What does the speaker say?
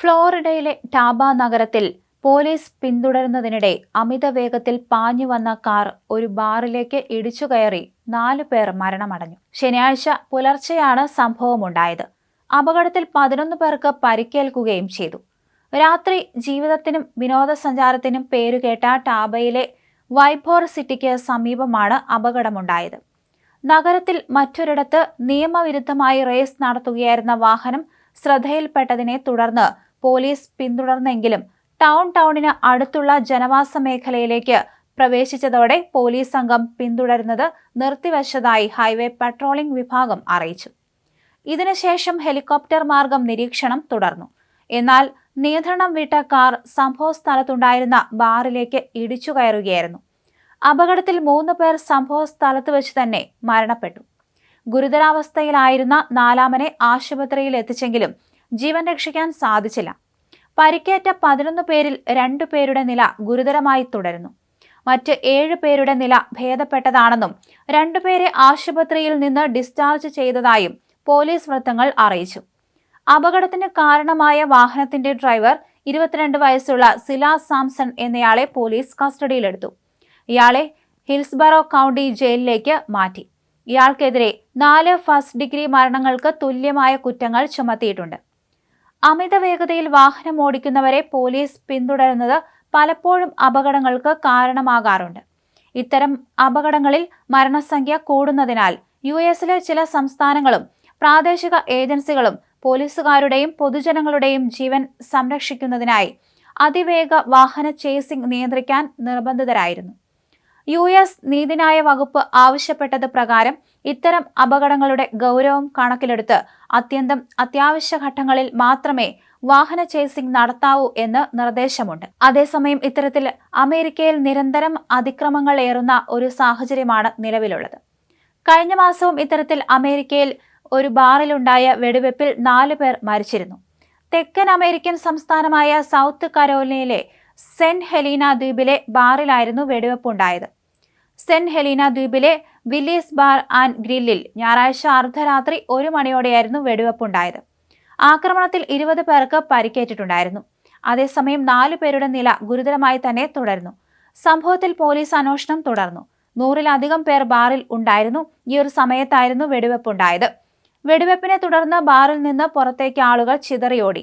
ഫ്ലോറിഡയിലെ ടാബ നഗരത്തിൽ പോലീസ് പിന്തുടരുന്നതിനിടെ അമിത വേഗത്തിൽ പാഞ്ഞു വന്ന കാർ ഒരു ബാറിലേക്ക് ഇടിച്ചു കയറി നാലു പേർ മരണമടഞ്ഞു. ശനിയാഴ്ച പുലർച്ചെയാണ് സംഭവമുണ്ടായത്. അപകടത്തിൽ പതിനൊന്ന് പേർക്ക് പരിക്കേൽക്കുകയും ചെയ്തു. രാത്രി ജീവിതത്തിനും വിനോദസഞ്ചാരത്തിനും പേരുകേട്ട ടാബയിലെ വൈഭോർ സിറ്റിക്ക് സമീപമാണ് അപകടമുണ്ടായത്. നഗരത്തിൽ മറ്റൊരിടത്ത് നിയമവിരുദ്ധമായി റേസ് നടത്തുകയായിരുന്ന വാഹനം ശ്രദ്ധയിൽപ്പെട്ടതിനെ തുടർന്ന് പോലീസ് പിന്തുടർന്നെങ്കിലും ടൗൺ ടൗണിന് അടുത്തുള്ള ജനവാസ മേഖലയിലേക്ക് പ്രവേശിച്ചതോടെ പോലീസ് സംഘം പിന്തുടരുന്നത് നിർത്തിവച്ചതായി ഹൈവേ പട്രോളിംഗ് വിഭാഗം അറിയിച്ചു. ഇതിനുശേഷം ഹെലികോപ്റ്റർ മാർഗം നിരീക്ഷണം തുടർന്നു. എന്നാൽ നിയന്ത്രണം വിട്ട കാർ സംഭവസ്ഥലത്തുണ്ടായിരുന്ന ബാറിലേക്ക് ഇടിച്ചു കയറുകയായിരുന്നു. അപകടത്തിൽ മൂന്ന് പേർ സംഭവ സ്ഥലത്ത് വെച്ച് തന്നെ മരണപ്പെട്ടു. ഗുരുതരാവസ്ഥയിലായിരുന്ന നാലാമനെ ആശുപത്രിയിൽ എത്തിച്ചെങ്കിലും ജീവൻ രക്ഷിക്കാൻ സാധിച്ചില്ല. പരിക്കേറ്റ പതിനൊന്ന് പേരിൽ രണ്ടു പേരുടെ നില ഗുരുതരമായി തുടരുന്നു. മറ്റ് ഏഴ് പേരുടെ നില ഭേദപ്പെട്ടതാണെന്നും രണ്ടുപേരെ ആശുപത്രിയിൽ നിന്ന് ഡിസ്ചാർജ് ചെയ്തതായും പോലീസ് വൃത്തങ്ങൾ അറിയിച്ചു. അപകടത്തിന് കാരണമായ വാഹനത്തിന്റെ ഡ്രൈവർ ഇരുപത്തിരണ്ട് വയസ്സുള്ള സിലാ സാംസൺ എന്നയാളെ പോലീസ് കസ്റ്റഡിയിലെടുത്തു. ഇയാളെ ഹിൽസ്ബറോ കൗണ്ടി ജയിലിലേക്ക് മാറ്റി. ഇയാൾക്കെതിരെ നാല് ഫസ്റ്റ് ഡിഗ്രി മരണങ്ങൾക്ക് തുല്യമായ കുറ്റങ്ങൾ ചുമത്തിയിട്ടുണ്ട്. അമിത വേഗതയിൽ വാഹനം ഓടിക്കുന്നവരെ പോലീസ് പിന്തുടരുന്നത് പലപ്പോഴും അപകടങ്ങൾക്ക് കാരണമാകാറുണ്ട്. ഇത്തരം അപകടങ്ങളിൽ മരണസംഖ്യ കൂടുന്നതിനാൽ യു എസിലെ ചില സംസ്ഥാനങ്ങളും പ്രാദേശിക ഏജൻസികളും പോലീസുകാരുടെയും പൊതുജനങ്ങളുടെയും ജീവൻ സംരക്ഷിക്കുന്നതിനായി അതിവേഗ വാഹന ചേസിംഗ് നിയന്ത്രിക്കാൻ നിർബന്ധിതരായിരുന്നു. യു എസ് നീതിന്യായ വകുപ്പ് ആവശ്യപ്പെട്ടത് പ്രകാരം ഇത്തരം അപകടങ്ങളുടെ ഗൗരവം കണക്കിലെടുത്ത് അത്യന്തം അത്യാവശ്യ ഘട്ടങ്ങളിൽ മാത്രമേ വാഹന ചേസിംഗ് നടത്താവൂ എന്ന് നിർദ്ദേശമുണ്ട്. അതേസമയം ഇത്തരത്തിൽ അമേരിക്കയിൽ നിരന്തരം അതിക്രമങ്ങൾ ഏറുന്ന ഒരു സാഹചര്യമാണ് നിലവിലുള്ളത്. കഴിഞ്ഞ മാസവും ഇത്തരത്തിൽ അമേരിക്കയിൽ ഒരു ബാറിലുണ്ടായ വെടിവെപ്പിൽ നാലു പേർ മരിച്ചിരുന്നു. തെക്കൻ അമേരിക്കൻ സംസ്ഥാനമായ സൗത്ത് കരോലിനയിലെ സെന്റ് ഹെലീന ദ്വീപിലെ ബാറിലായിരുന്നു വെടിവെപ്പുണ്ടായത്. സെന്റ് ഹെലീന ദ്വീപിലെ വില്ലീസ് ബാർ ആൻഡ് ഗ്രില്ലിൽ ഞായറാഴ്ച അർദ്ധരാത്രി ഒരു മണിയോടെയായിരുന്നു വെടിവെപ്പുണ്ടായത് ആക്രമണത്തിൽ ഇരുപത് പേർക്ക് പരിക്കേറ്റിട്ടുണ്ടായിരുന്നു. അതേസമയം നാലു പേരുടെ നില ഗുരുതരമായി തന്നെ തുടരുന്നു സംഭവത്തിൽ പോലീസ് അന്വേഷണം തുടർന്നു. നൂറിലധികം പേർ ബാറിൽ ഉണ്ടായിരുന്നു. ഈ ഒരു സമയത്തായിരുന്നു വെടിവെപ്പുണ്ടായത് വെടിവെപ്പിനെ തുടർന്ന് ബാറിൽ നിന്ന് പുറത്തേക്ക് ആളുകൾ ചിതറിയോടി.